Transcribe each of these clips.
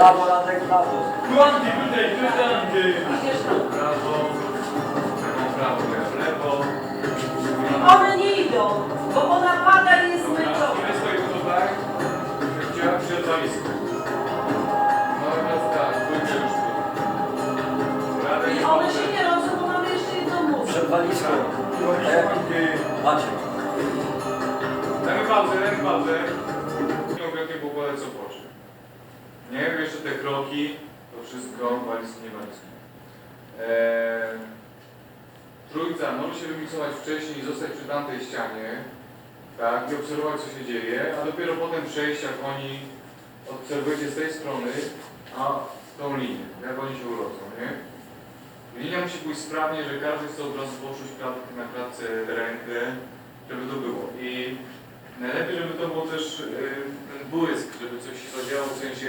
Prawo, Radek, prawo. Kłanki tutaj, kłanki. Idziesz tam. Prawo, lewo, prawo, lewo. One nie idą, bo ona pada i jest zmęczona. nie stoi tutaj. Chciałem przed walizką. No i teraz tak, pójdę już tu. Radek, I one się nie rodzą, bo mamy jeszcze jedną muszkę. Przed walizką. E, Macie. Dajmy pauzę, dajmy pauzę. Nie ogóle co poszło. Nie wiem, jeszcze te kroki, to wszystko, walizki, nie walizki. Eee, trójca może się wymiksować wcześniej i zostać przy tamtej ścianie, tak, i obserwować co się dzieje, a dopiero potem przejść, jak oni obserwujecie z tej strony, a tą linię, jak oni się urodzą, nie? Linia musi pójść sprawnie, że każdy chce od razu poczuć na klatce rękę, żeby to było. I najlepiej, żeby to było też yy, błysk, żeby coś się zadziało, w sensie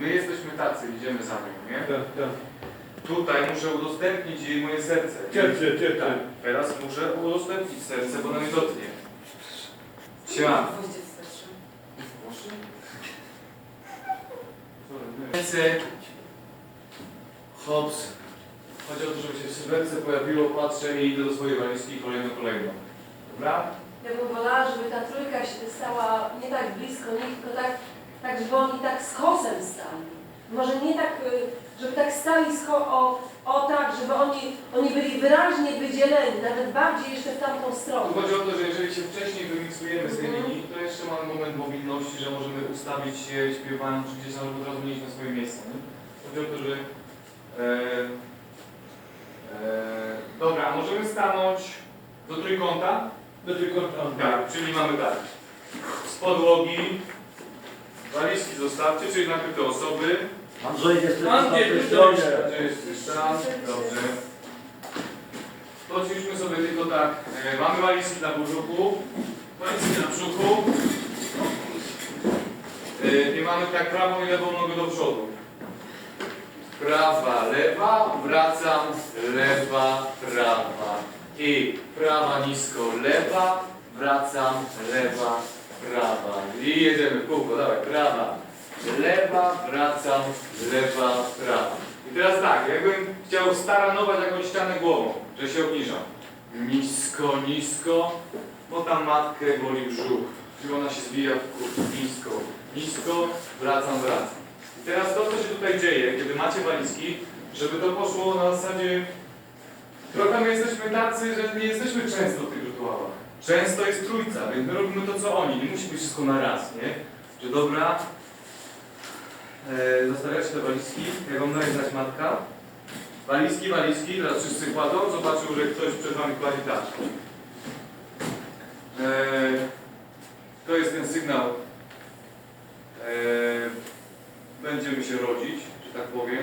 my jesteśmy tacy, idziemy za nią, nie? Tak, tak. Tutaj muszę udostępnić jej moje serce. Cierpię, cierpię. Tak, teraz muszę udostępnić serce, bo ona mnie dotknie. Siema. Może? Ręce. Hops. Chodzi o to, żeby się w sylwetce pojawiło, patrzę i idę do swojej walizki kolejno, kolejno. Dobra? Ja bym wolała, żeby ta trójka się stała nie tak blisko nich, tylko tak, tak żeby oni tak z kosem stali. Może nie tak, y, żeby tak stali z ko- o, o tak, żeby oni, oni byli wyraźnie wydzieleni, nawet bardziej jeszcze w tamtą stronę. Tu chodzi o to, że jeżeli się wcześniej wymiksujemy z tej Mhm. linii, to jeszcze mamy moment mobilności, że możemy ustawić się śpiewając czy gdzieś tam, żeby od razu mieć na swoje miejsce. Nie? Chodzi o to, że... E, e, dobra, a możemy stanąć do trójkąta? Do trójkąta. Tak, czyli mamy tak. Z podłogi, walizki zostawcie, czyli nakryte osoby. Andrzej jest Andrzej, tej stronie. Gdzie jest tam? Dobrze. To ćwiczmy sobie tylko tak. E, mamy walizki na brzuchu, walizki na brzuchu. E, I mamy tak prawą i lewą nogę do przodu. Prawa, lewa, wracam, lewa, prawa. I prawa nisko, lewa, wracam, lewa, prawa. I jedziemy w kółko, dawaj, prawa, lewa, wracam, lewa, prawa. I teraz tak, jakbym chciał staranować jakąś ścianę głową, że się obniżam. Nisko, nisko, bo tam matkę boli brzuch. Czyli ona się zwija w kół. Nisko, nisko, wracam, wracam. I teraz to, co się tutaj dzieje, kiedy macie walizki, żeby to poszło na zasadzie Trochę my jesteśmy tacy, że nie jesteśmy często tych. Często jest trójca, więc my robimy to, co oni. Nie musi być wszystko na raz, nie? Że dobra, e, zostawiacie te walizki, jak wam daje znać matka. Walizki, walizki, teraz wszyscy kładą, zobaczył, że ktoś przed wami kładzie tak. E, to jest ten sygnał. E, będziemy się rodzić, że tak powiem.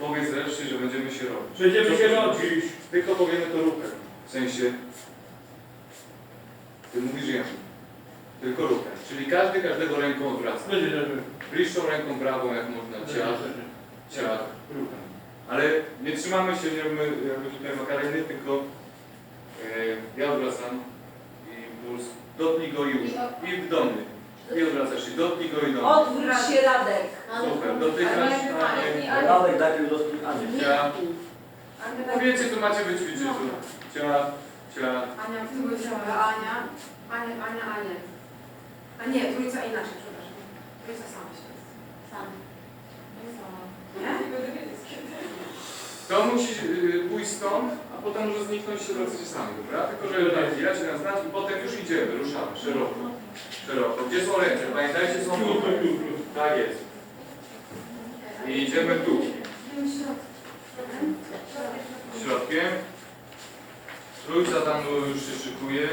Powiedz wreszcie, że będziemy się rodzić. Będziemy się rodzić. Tylko powiemy to ruchem. W sensie, ty mówisz ja. Tylko ruchem. Czyli każdy każdego ręką odwraca. Bliższą ręką prawą, jak można, ciach, ciach, ruchem. Ale nie trzymamy się, nie robimy jakby tutaj makareny, tylko e, ja odwracam i puls, dotknij go i już. I w dolny. I odwracasz się, dotknij go i dolny. Odwróć się Radek. Super, dotykasz, a nie. Radek najpierw dotknij Anię. Ciach. No wiecie, tu macie wyćwiczyć. Ciach, Ania, ciała. Ania, Ania, Ania, Ania. A nie, trójca inaczej, przepraszam. Trójca sama się jest. Sam. Nie? To musi yy, pójść stąd, a potem może zniknąć i się wracacie sami, dobra? Tylko, że ja cię znać i potem już idziemy, ruszamy, szeroko. Szeroko. Gdzie są ręce? Pamiętajcie, są tu. Tak jest. I idziemy tu. Środkiem. Trójca tam już się szykuje.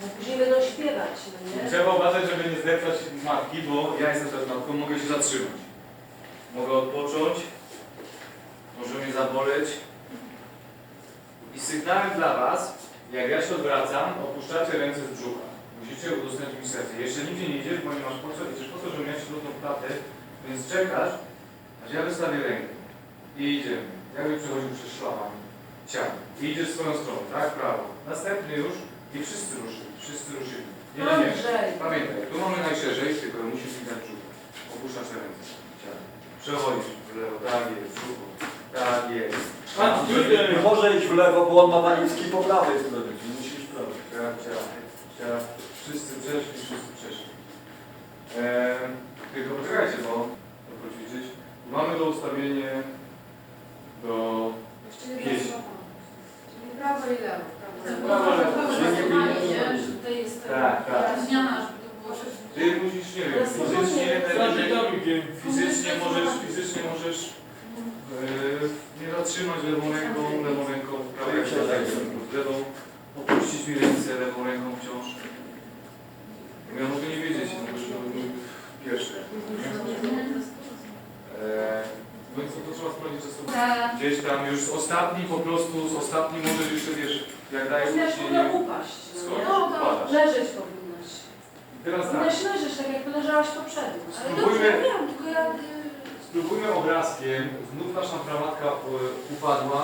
Bo później będą śpiewać, no nie? Trzeba uważać, żeby nie zdeptać matki, bo ja jestem też matką, mogę się zatrzymać. Mogę odpocząć, może mnie zaboleć. I sygnałem dla Was, jak ja się odwracam, opuszczacie ręce z brzucha. Musicie udostępnić mi serce. Jeszcze nigdzie nie idziesz, bo nie masz po co, idziesz po to, żeby mieć lutą klatę, więc czekasz, aż ja wystawię rękę. I idziemy. Jakby przechodził przez szlaban. Ciach. I idziesz w swoją stronę, tak? Prawo. Następny już I wszyscy ruszyli, wszyscy ruszyli. Nie, nie, nie. Pamiętaj, tu mamy najszerzej, tylko musisz widać brzuch. Opuszczasz ręce. Ciało. Przechodzisz w lewo, tak jest, brzuchu. Tak jest. Nie może iść w lewo, bo on ma walizki po prawej stronie. czyli Musi iść w prawo. Ciała, ciała. Wszyscy przeszli, wszyscy przeszli. Eee, tylko poczekajcie, bo to poćwiczyć. Mamy do ustawienia do... Jedna Pieśń. osoba. Czyli prawo i lewo. Prawo, Prawo, lewo. To jest Tak, tak. zmiana, żeby to było szybko. Ty musisz, nie wiem, fizycznie, Znaczy fizycznie, możesz, fizycznie możesz nie zatrzymać lewą ręką, lewą ręką, prawą ręką, lewą, opuścić mi ręce lewą ręką wciąż. Ja mogę nie wiedzieć, no, bo to był pierwszy. Eee, no i co, to trzeba sprawdzić czasem. Gdzieś tam już z ostatni po prostu, z ostatni możesz jeszcze, wiesz, jak dajesz Powinnaś ciśnienie, upaść. Skończ. No, no, Upadasz. leżeć powinnaś. teraz tak, Powinnaś leżeć tak, jak leżałaś poprzednio. Ale Spróbujmy- dobrze, ja wiem, tylko ja... y, spróbujmy obrazkiem, znów nasza pramatka e, upadła,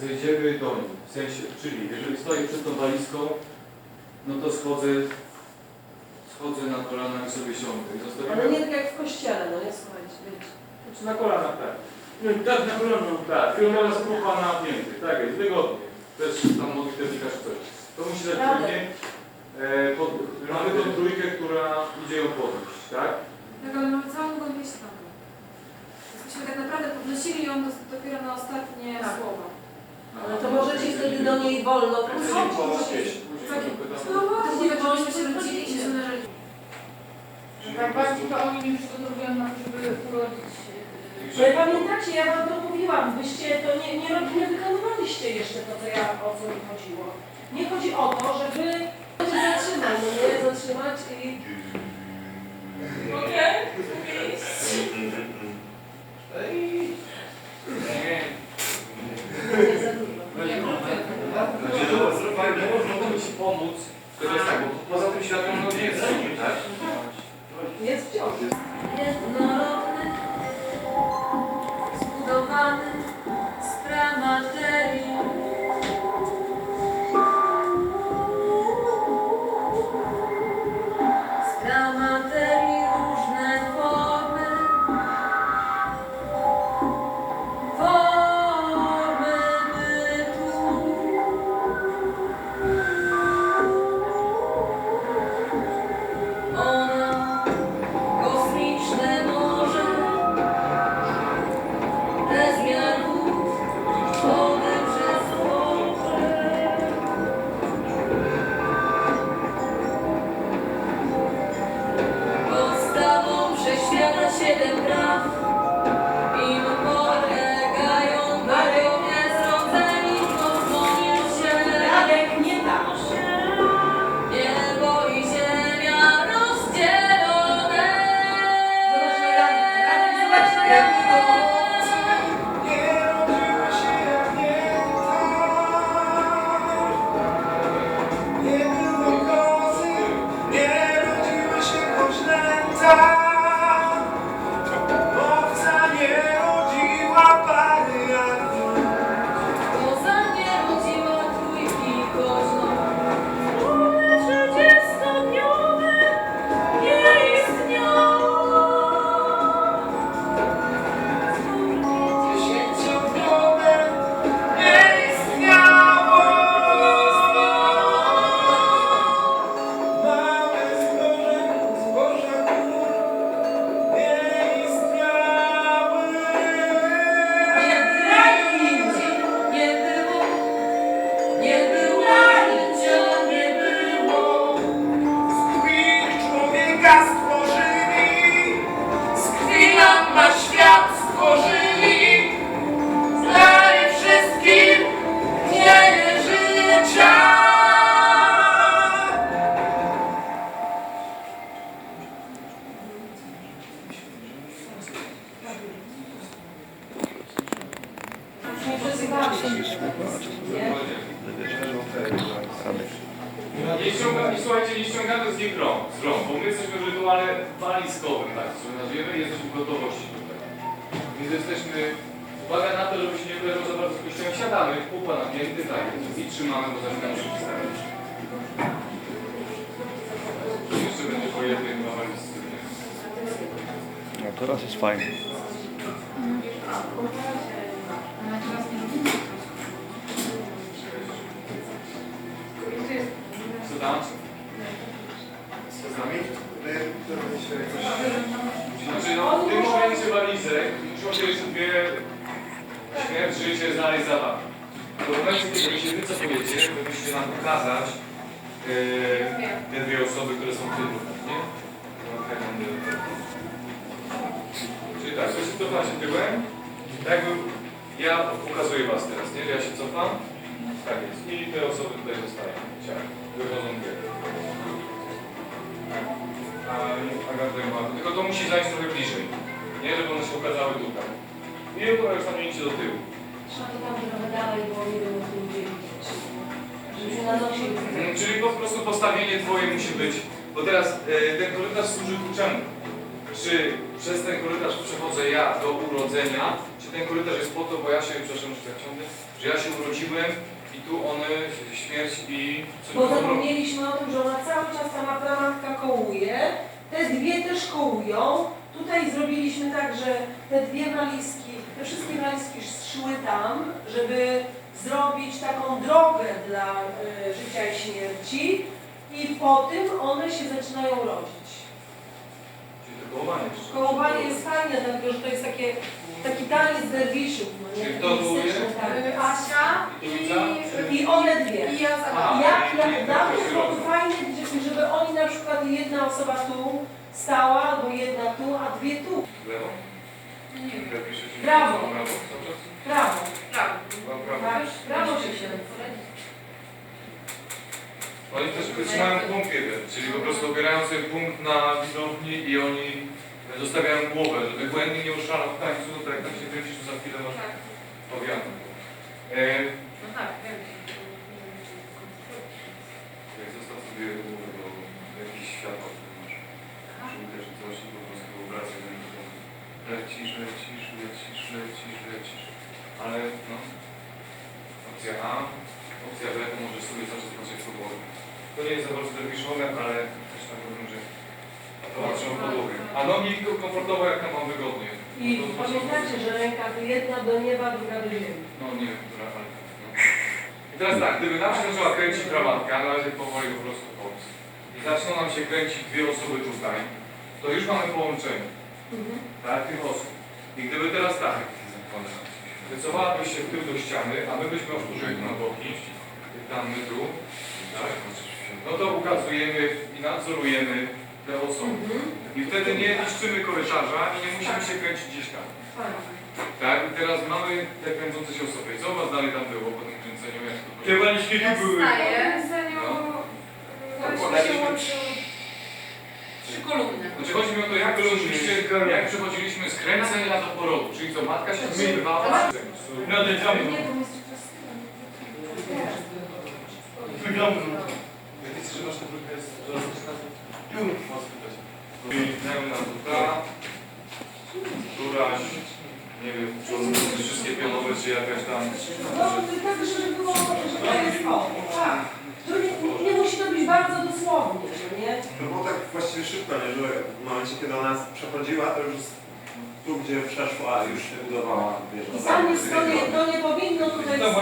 zejdziemy do niej, w sensie, czyli jeżeli stoję przed tą walizką, no to schodzę, schodzę na kolana i sobie siądę i Ale nie tak jak w kościele, no nie słuchajcie, wiecie. Czy na kolanach, tak. No tak na kolano. Tak, i teraz grupa na pięty, tak jest, wygodnie. Też tam modlitewnika czy coś. To musi dać pewnie. E, pod, mamy tą trójkę, która idzie ją podnieść, tak? Tak, ale mamy całą pieśń tam. Myśmy tak naprawdę podnosili ją do, dopiero na ostatnie Tak. słowa. Ale to możecie wtedy do niej wolno pieśń. Później No właśnie, bo myśmy się rodzili i się leżeli. Tak bardziej to oni przygotowują na to, żeby urodzić. No i pamiętacie, ja wam to mówiłam, byście to nie, nie, nie wykonywaliście jeszcze to, co ja, o co mi chodziło. Nie chodzi o to, żeby się zatrzymać, no nie, zatrzymać i... Okej? Nie za dużo. Mogę Ci pomóc. To jest tak, bo poza tym światłem no nie jest tak? Jest wciąż. Jednorodny, Yeah. I słuchajcie, nie ściągamy z nich rąk, z rąk, bo my jesteśmy w rytuale walizkowym, tak to nazwiemy, jesteśmy w gotowości tutaj. Więc jesteśmy, uwaga na to, żeby się nie uderzył za bardzo z kościołem, siadamy, pupa napięty, tak, i trzymamy, bo zaczynamy się przedstawić. Jeszcze będzie po jednej dwa walizce. No teraz jest fajnie. Co tam? Nami? My się. Znaczy, no, w tym momencie walizek muszą się jeszcze dwie śmierć, życie, znaleźć zabawy. W momencie, kiedy się wycofujecie, wy musicie nam pokazać yy, te dwie osoby, które są w tym nie? Czyli tak, wy się cofacie tyłem, tak jakby ja pokazuję was teraz, nie? Ja się cofam, tak jest. I te osoby tutaj zostają. Wychodzą dwie. Tylko to musi zajść trochę bliżej. Nie, żeby one się ukazały tutaj. I już tam idźcie do tyłu. Trzeba to tam trochę dalej, bo nie wiem. Żeby na nosie Mm, Czyli po prostu postawienie twoje musi być. Bo teraz e, ten korytarz służy ku czemu? Czy przez ten korytarz przechodzę ja do urodzenia, czy ten korytarz jest po to, bo ja się, przepraszam, że tak ciągnę, że ja się urodziłem i tu one, śmierć i... Bo zapomnieliśmy o tym, że ona cały czas sama pramatka kołuje, te dwie też kołują. Tutaj zrobiliśmy tak, że te dwie walizki, te wszystkie walizki szły tam, żeby zrobić taką drogę dla y, życia i śmierci i po tym one się zaczynają rodzić. Czyli to kołowanie. Kołowanie jest fajne, dlatego że to jest takie, taki taniec derwiszów. No nie? Taki je? tak. Asia i... I one dwie. I ja za A, Jak, i- dla mnie byłoby fajnie, żeby- żeby oni na przykład jedna osoba tu stała, albo jedna tu, a dwie tu. W Lewo? Nie wiem. Brawo. Brawo. Dobrze? Prawo. Prawo. Brawo, brawo. Tak, prawo się się. Oni też wytrzymają punkt jeden, czyli po prostu obierają sobie punkt na widowni i oni zostawiają głowę, żeby błędnie nie uszalał w tańcu, to jak tam się kręcisz, to za chwilę masz Tak. powiatę. E, No tak, wiem. jak zostaw sobie głowę do jakichś światła, które masz. Żółte czy coś po prostu że lecisz, lecisz, lecisz, lecisz, lecisz. Ale no, opcja A, opcja B, to możesz sobie zacząć patrzeć po głowie. To nie jest za bardzo derwiszowe, ale też tak powiem, że to patrzę w podłogę. A nogi komfortowo jak tam mam wygodnie. I pamiętajcie, że ręka to jedna do nieba, druga do ziemi. No nie która, no. I teraz tak, gdyby nam się zaczęła kręcić krawatka, na razie powoli po prostu chodź. I zaczną nam się kręcić dwie osoby tutaj, to już mamy połączenie, tak, tych osób. I gdyby teraz tak, wycofałabyś się w tył do ściany, a my byśmy otworzyli na boki, tam my tu, tak, no to ukazujemy i nadzorujemy dla osób. I wtedy nie niszczymy korytarza i nie musimy się kręcić gdzieś tam. Tak? tak? I teraz mamy te kręcące się osoby. Co Was dalej tam było po tym kręceniu? Jak to Te waliczki tu były. Staję za nią, no. trzy kolumny. Znaczy chodzi mi o to, jak jak przechodziliśmy z kręcenia do porodu. Czyli co, matka się zmywała? Na ten tam. Wygląda. Ja wiecie, że nasza druga jest do Piękna nuta, któraś, nie wiem, czy wszystkie czy jakaś tam... No, żeby było, to tak. Nie, musi to być bardzo dosłownie, nie? No bo tak szybko, nie, momencie, kiedy ona przechodziła, to już tu, gdzie przeszła, już się budowała wieża. I to nie, powinno no tutaj No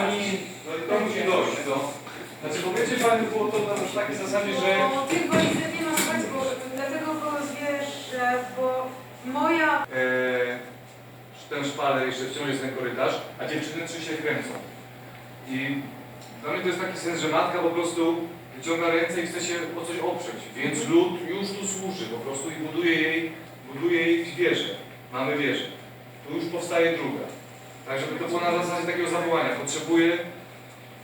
no i to musi dojść, no. znaczy, to... Powiecie Pani było to na takiej zasadzie, że... No, moja e, ten szpaler jeszcze wciąż jest ten korytarz, a dziewczyny trzy się kręcą. I dla mnie to jest taki sens, że matka po prostu wyciąga ręce i chce się o coś oprzeć, więc lud już tu służy po prostu i buduje jej, buduje jej wieżę. Mamy wieżę. Tu już powstaje druga. Tak, żeby to było na zasadzie takiego zawołania. Potrzebuję,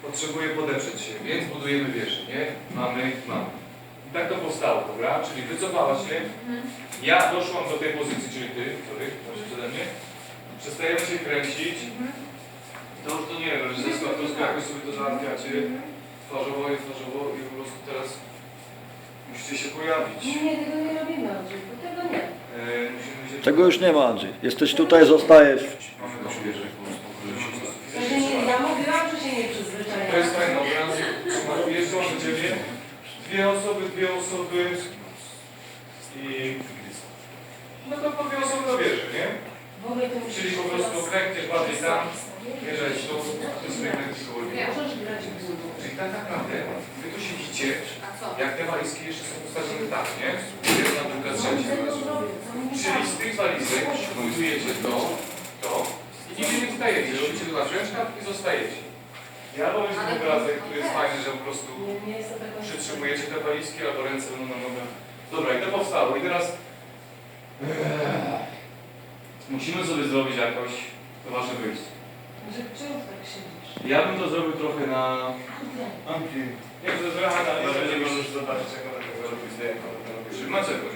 potrzebuję podeprzeć się, więc budujemy wieżę, nie? Mamy, mamy. Tak to powstało, dobra? Czyli wycofałaś się, ja doszłam do tej pozycji, czyli ty, sorry, masz przede mnie. Przestajemy się kręcić. To już to nie wiem, że ze składowska jakoś sobie to załatwiacie. Twarzowo i twarzowo i po prostu teraz musicie się pojawić. Nie, nie, tego nie robimy, Andrzej, tego nie. E, musimy się... Tego już nie ma, Andrzej. Jesteś tutaj, zostajesz. Mamy tą wieżę po Ja, się nie, ja mówiłam, że się nie przyzwyczajam. To jest fajny obraz. Trzymasz, jeszcze mam do ciebie. Dwie osoby i no to po dwie osoby to bierze, nie? To Czyli po prostu kręgniesz bardziej tam, bierzesz tu, tu sobie kręcisz koło Nie. Czyli tak naprawdę wy tu siedzicie, jak te walizki jeszcze są ustawione tak, nie? Jedna, druga, trzecia. Czyli z tych walizek budujecie to, to i nigdzie nie wstajecie. Robicie tu na ręczkach i zostajecie. Ja powiem Ale- ten obrazek, który jest fajny, że po prostu to tak przytrzymujecie te walizki albo ręce będą na nogach. Dobra, i to powstało. I teraz musimy sobie zrobić jakoś to wasze wyjście. Że czemu tak siedzisz? Ja bym to zrobił trochę na... Nie, to jest trochę na... Może nie możesz zobaczyć, jak ona tego robi zdjęcia. Czy macie jakąś